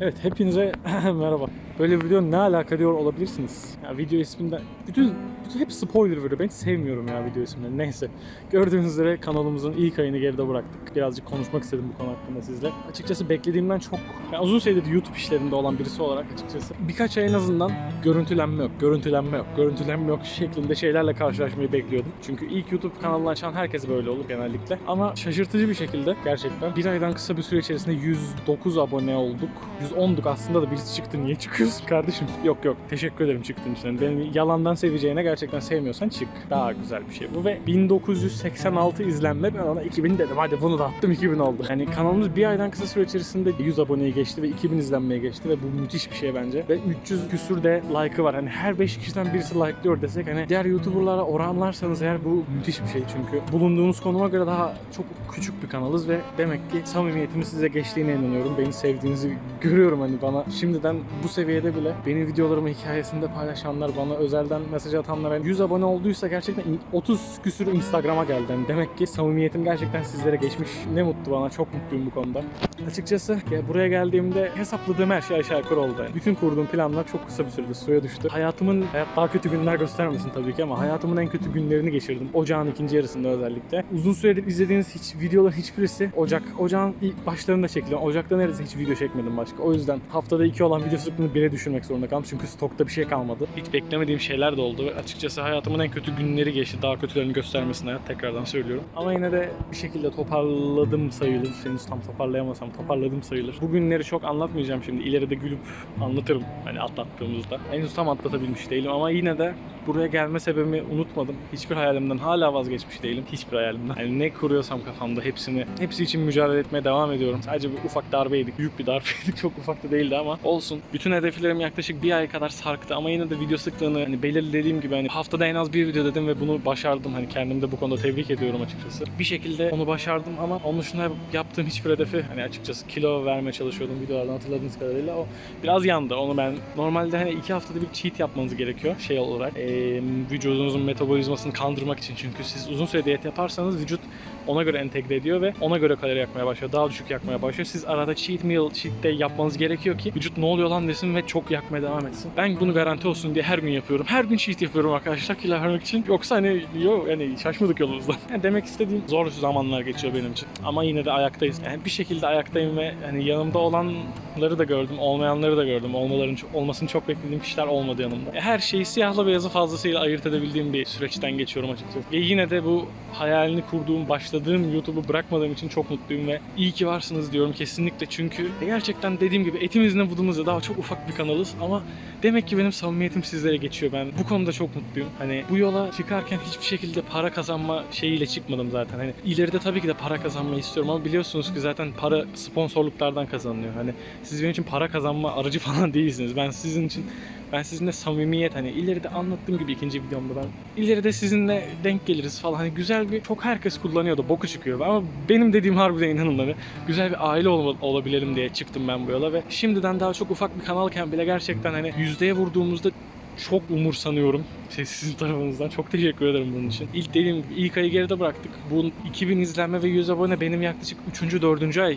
Evet hepinize merhaba. Böyle bir video ne alaka diyor olabilirsiniz. Ya video isminden bütün, bütün hep spoiler veriyor. Ben hiç sevmiyorum ya video isimlerini. Neyse. Gördüğünüz üzere kanalımızın ilk ayını geride bıraktık. Birazcık konuşmak istedim bu konu hakkında sizle. Açıkçası beklediğimden çok yani uzun süredir YouTube işlerinde olan birisi olarak açıkçası birkaç ay en azından görüntülenme yok, görüntülenme yok, görüntülenme yok şeklinde şeylerle karşılaşmayı bekliyordum. Çünkü ilk YouTube kanalını açan herkes böyle olur genellikle. Ama şaşırtıcı bir şekilde gerçekten bir aydan kısa bir süre içerisinde 109 abone olduk. 110'duk aslında da birisi çıktı. Niye çıkıyorsun kardeşim? Yok yok. Teşekkür ederim çıktığın Yani Beni yalandan seveceğine gerçekten sevmiyorsan çık. Daha güzel bir şey bu. Ve 1986 izlenme ben ona 2000 dedim. Hadi bunu da attım 2000 oldu. Yani kanalımız bir aydan kısa süre içerisinde 100 aboneyi geçti ve 2000 izlenmeye geçti ve bu müthiş bir şey bence. Ve 300 küsür de like'ı var. Hani her 5 kişiden birisi like'lıyor desek hani diğer YouTuber'lara oranlarsanız eğer bu müthiş bir şey. Çünkü bulunduğumuz konuma göre daha çok küçük bir kanalız ve demek ki samimiyetimiz size geçtiğine inanıyorum. Beni sevdiğinizi görüyorum hani bana şimdiden bu seviyede bile beni videolarımı hikayesinde paylaşanlar bana özelden mesaj atanlara 100 abone olduysa gerçekten 30 küsür Instagram'a geldi. Yani demek ki samimiyetim gerçekten sizlere geçmiş. Ne mutlu bana. Çok mutluyum bu konuda. Açıkçası ya buraya geldiğimde hesapladığım her şey aşağı yukarı oldu. Yani bütün kurduğum planlar çok kısa bir sürede suya düştü. Hayatımın hayat daha kötü günler göstermesin tabii ki ama hayatımın en kötü günlerini geçirdim. Ocağın ikinci yarısında özellikle. Uzun süredir izlediğiniz hiç videoların hiçbirisi Ocak. Ocağın ilk başlarında çekiliyor. Ocak'ta neredeyse hiç video çekmedim başka. O yüzden haftada iki olan video sıklığını bire düşürmek zorunda kaldım. Çünkü stokta bir şey kalmadı. Hiç beklemediğim şeyler de oldu. Açıkçası hayatımın en kötü günleri geçti. Daha kötülerini göstermesin hayat. Tekrardan söylüyorum. Ama yine de bir şekilde toparladım sayılır. Henüz tam toparlayamasam toparladım sayılır. Bu günleri çok anlatmayacağım şimdi. İleride gülüp anlatırım. Hani atlattığımızda. Henüz tam atlatabilmiş değilim ama yine de buraya gelme sebebimi unutmadım. Hiçbir hayalimden hala vazgeçmiş değilim. Hiçbir hayalimden. Yani ne kuruyorsam kafamda hepsini, hepsi için mücadele etmeye devam ediyorum. Sadece bir ufak darbeydik. Büyük bir darbeydik. Çok ufak da değildi ama olsun. Bütün hedeflerim yaklaşık bir ay kadar sarktı ama yine de video sıklığını hani belirlediğim gibi hani haftada en az bir video dedim ve bunu başardım. Hani kendimi de bu konuda tebrik ediyorum açıkçası. Bir şekilde onu başardım ama onun dışında yaptığım hiçbir hedefi hani açıkçası kilo vermeye çalışıyordum videolardan hatırladığınız kadarıyla o biraz yandı. Onu ben normalde hani iki haftada bir cheat yapmanız gerekiyor şey olarak. Ee, vücudunuzun metabolizmasını kandırmak için çünkü siz uzun süre diyet yaparsanız vücut ona göre entegre ediyor ve ona göre kalori yakmaya başlıyor. Daha düşük yakmaya başlıyor. Siz arada cheat meal, cheat day yapmanız gerekiyor ki vücut ne oluyor lan desin ve çok yakmaya devam etsin. Ben bunu garanti olsun diye her gün yapıyorum. Her gün cheat yapıyorum arkadaşlar kilo vermek için. Yoksa hani yok yani şaşmadık yolumuzdan. Yani demek istediğim zor zamanlar geçiyor benim için. Ama yine de ayaktayız. Yani bir şekilde ayaktayım ve hani yanımda olanları da gördüm, olmayanları da gördüm. Olmaların olmasını çok beklediğim kişiler olmadı yanımda. Her şeyi siyahla beyazı fazlasıyla ayırt edebildiğim bir süreçten geçiyorum açıkçası. Ve yine de bu hayalini kurduğum, başladığım YouTube'u bırakmadığım için çok mutluyum ve iyi ki varsınız diyorum kesinlikle. Çünkü gerçekten dediğim gibi etimizle budumuzla daha çok ufak bir kanalız ama demek ki benim samimiyetim sizlere geçiyor. Ben bu konuda çok mutluyum. Hani bu yola çıkarken hiçbir şekilde para kazanma şeyiyle çıkmadım zaten. Hani ileride tabii ki de para kazanmayı istiyorum ama biliyorsunuz ki zaten para sponsorluklardan kazanılıyor. Hani siz benim için para kazanma aracı falan değilsiniz. Ben sizin için ben sizinle samimiyet hani ileride anlattığım gibi ikinci videomda ben ileride sizinle denk geliriz falan hani güzel bir çok herkes kullanıyordu boku çıkıyor ama benim dediğim harbiden inanın hani güzel bir aile ol- olabilelim diye çıktım ben bu yola ve şimdiden daha çok ufak bir kanalken bile gerçekten hani yüzdeye vurduğumuzda çok umursanıyorum sizin tarafınızdan. Çok teşekkür ederim bunun için. İlk dediğim gibi ilk ayı geride bıraktık. Bu 2000 izlenme ve 100 abone benim yaklaşık 3. 4. ay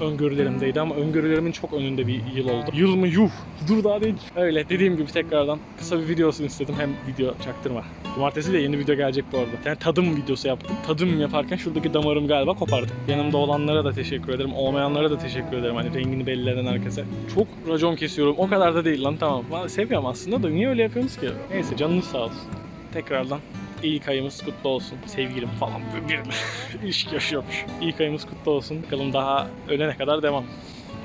öngörülerimdeydi ama öngörülerimin çok önünde bir yıl oldu. Yıl mı? Yuh! Dur daha değil. Öyle dediğim gibi tekrardan kısa bir video olsun istedim. Hem video çaktırma. Cumartesi de yeni video gelecek bu arada. Yani tadım videosu yaptım. Tadım yaparken şuradaki damarım galiba kopardı. Yanımda olanlara da teşekkür ederim. Olmayanlara da teşekkür ederim. Hani rengini belli eden herkese. Çok racon kesiyorum. O kadar da değil lan tamam. Seviyorum aslında da niye öyle yapıyorsunuz ki? Neyse canınız sağ olsun. Tekrardan İlk ayımız kutlu olsun. Sevgilim falan bir ilişki yaşıyormuş. İlk ayımız kutlu olsun. Bakalım daha ölene kadar devam.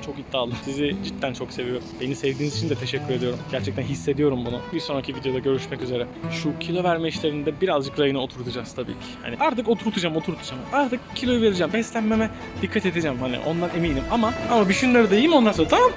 Çok iddialı. Sizi cidden çok seviyorum. Beni sevdiğiniz için de teşekkür ediyorum. Gerçekten hissediyorum bunu. Bir sonraki videoda görüşmek üzere. Şu kilo verme işlerinde birazcık rayına oturtacağız tabii ki. Hani artık oturtacağım, oturtacağım. Artık kiloyu vereceğim. Beslenmeme dikkat edeceğim. Hani ondan eminim ama ama bir şunları da yiyeyim ondan sonra tamam.